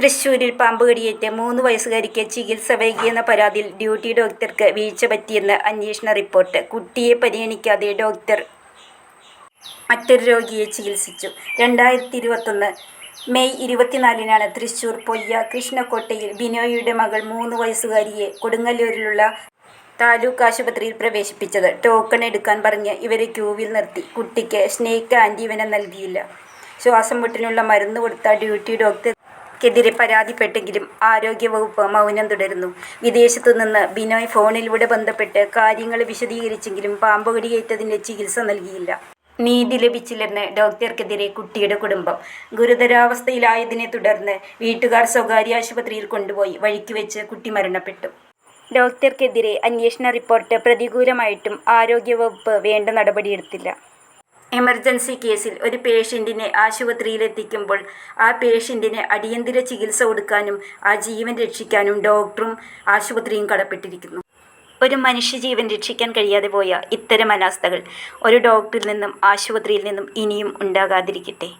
തൃശൂരിൽ പാമ്പ് കടിയേറ്റ് മൂന്ന് വയസ്സുകാരിക്ക് ചികിത്സ വൈകിയെന്ന പരാതിയിൽ ഡ്യൂട്ടി ഡോക്ടർക്ക് വീഴ്ച പറ്റിയെന്ന് അന്വേഷണ റിപ്പോർട്ട്. കുട്ടിയെ പരിഗണിക്കാതെ ഡോക്ടർ മറ്റൊരു രോഗിയെ ചികിത്സിച്ചു. രണ്ടായിരത്തി ഇരുപത്തൊന്ന് മെയ് ഇരുപത്തിനാലിനാണ് തൃശൂർ പൊയ്യ കൃഷ്ണക്കോട്ടയിൽ ബിനോയിയുടെ മകൾ മൂന്ന് വയസ്സുകാരിയെ കൊടുങ്ങല്ലൂരിലുള്ള താലൂക്ക് ആശുപത്രിയിൽ പ്രവേശിപ്പിച്ചത്. ടോക്കൺ എടുക്കാൻ പറഞ്ഞ് ഇവരെ ക്യൂവിൽ നിർത്തി. കുട്ടിക്ക് സ്നേക്ക് ആന്റിവനം നൽകിയില്ല. ശ്വാസം മുട്ടിനുള്ള മരുന്ന് കൊടുത്ത ഡ്യൂട്ടി ഡോക്ടർക്കെതിരെ പരാതിപ്പെട്ടെങ്കിലും ആരോഗ്യവകുപ്പ് മൗനം തുടരുന്നു. വിദേശത്തു നിന്ന് ബിനോയ് ഫോണിലൂടെ ബന്ധപ്പെട്ട് കാര്യങ്ങൾ വിശദീകരിച്ചെങ്കിലും പാമ്പുകടിയേറ്റതിന്റെ ചികിത്സ നൽകിയില്ല. നീതി ലഭിച്ചില്ലെന്ന് ഡോക്ടർക്കെതിരെ കുട്ടിയുടെ കുടുംബം. ഗുരുതരാവസ്ഥയിലായതിനെ തുടർന്ന് വീട്ടുകാർ സ്വകാര്യ ആശുപത്രിയിൽ കൊണ്ടുപോയി വഴിക്ക് വെച്ച് കുട്ടി മരണപ്പെട്ടു. ഡോക്ടർക്കെതിരെ അന്വേഷണ റിപ്പോർട്ട് പ്രതികൂലമായിട്ടും ആരോഗ്യവകുപ്പ് വേണ്ട നടപടിയെടുത്തില്ല. എമർജൻസി കേസിൽ ഒരു പേഷ്യന്റിനെ ആശുപത്രിയിലെത്തിക്കുമ്പോൾ ആ പേഷ്യന്റിന് അടിയന്തര ചികിത്സ കൊടുക്കാനും ആ ജീവൻ രക്ഷിക്കാനും ഡോക്ടറും ആശുപത്രിയും കടപ്പെട്ടിരിക്കുന്നു. ഒരു മനുഷ്യജീവൻ രക്ഷിക്കാൻ കഴിയാതെ പോയ ഇത്തരം അനാസ്ഥകൾ ഒരു ഡോക്ടറിൽ നിന്നും ആശുപത്രിയിൽ നിന്നും ഇനിയും ഉണ്ടാകാതിരിക്കട്ടെ.